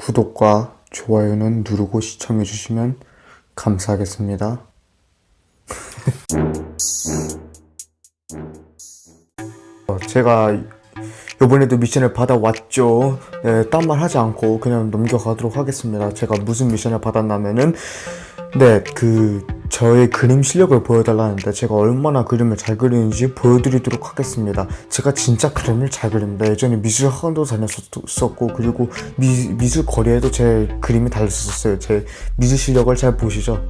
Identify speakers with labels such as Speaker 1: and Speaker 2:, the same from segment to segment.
Speaker 1: 구독과 좋아요는 누르고 시청해 주시면 감사하겠습니다. 어, 제가 이번에도 미션을 받아왔죠. 네, 딴말 하지 않고 그냥 넘겨가도록 하겠습니다. 제가 무슨 미션을 받았냐면은, 네, 그, 저의 그림 실력을 보여달라는데 제가 얼마나 그림을 잘 그리는지 보여드리도록 하겠습니다. 제가 진짜 그림을 잘 그립니다. 예전에 미술 학원도 다녔었고, 그리고 미, 미술 거리에도 제 그림이 달렸었어요. 제 미술 실력을 잘 보시죠.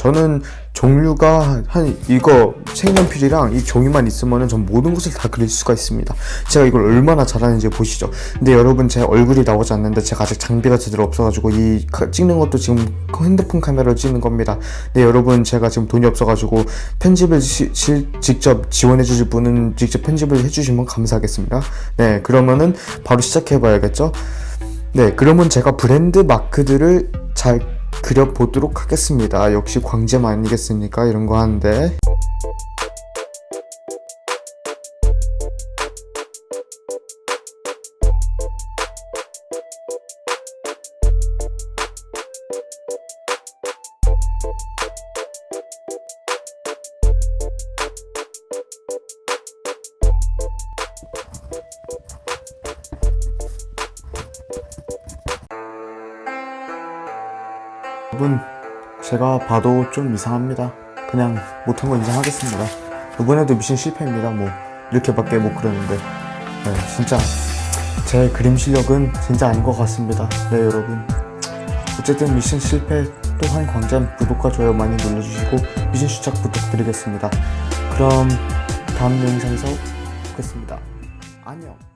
Speaker 1: 저는 종류가 한 이거 색연필이랑 이 종이만 있으면은 전 모든 것을 다 그릴 수가 있습니다. 제가 이걸 얼마나 잘하는지 보시죠. 근데 여러분 제 얼굴이 나오지 않는데 제가 아직 장비가 제대로 없어가지고 이 카- 찍는 것도 지금 핸드폰 카메라로 찍는 겁니다. 네 여러분 제가 지금 돈이 없어가지고 편집을 시- 시- 직접 지원해 주실 분은 직접 편집을 해주시면 감사하겠습니다. 네 그러면은 바로 시작해 봐야겠죠. 네, 그러면 제가 브랜드 마크들을 잘 그려보도록 하겠습니다. 역시 광잼 아니겠습니까? 이런 거 하는데. 여러분, 제가 봐도 좀 이상합니다. 그냥 못한 거 인정하겠습니다. 이번에도 미션 실패입니다. 뭐, 이렇게밖에 못 그렸는데. 네, 진짜, 제 그림 실력은 진짜 아닌 것 같습니다. 네, 여러분. 어쨌든 미션 실패 또한 광장 구독과 좋아요 많이 눌러주시고 미션 시작 부탁드리겠습니다. 그럼 다음 영상에서 뵙겠습니다. 안녕.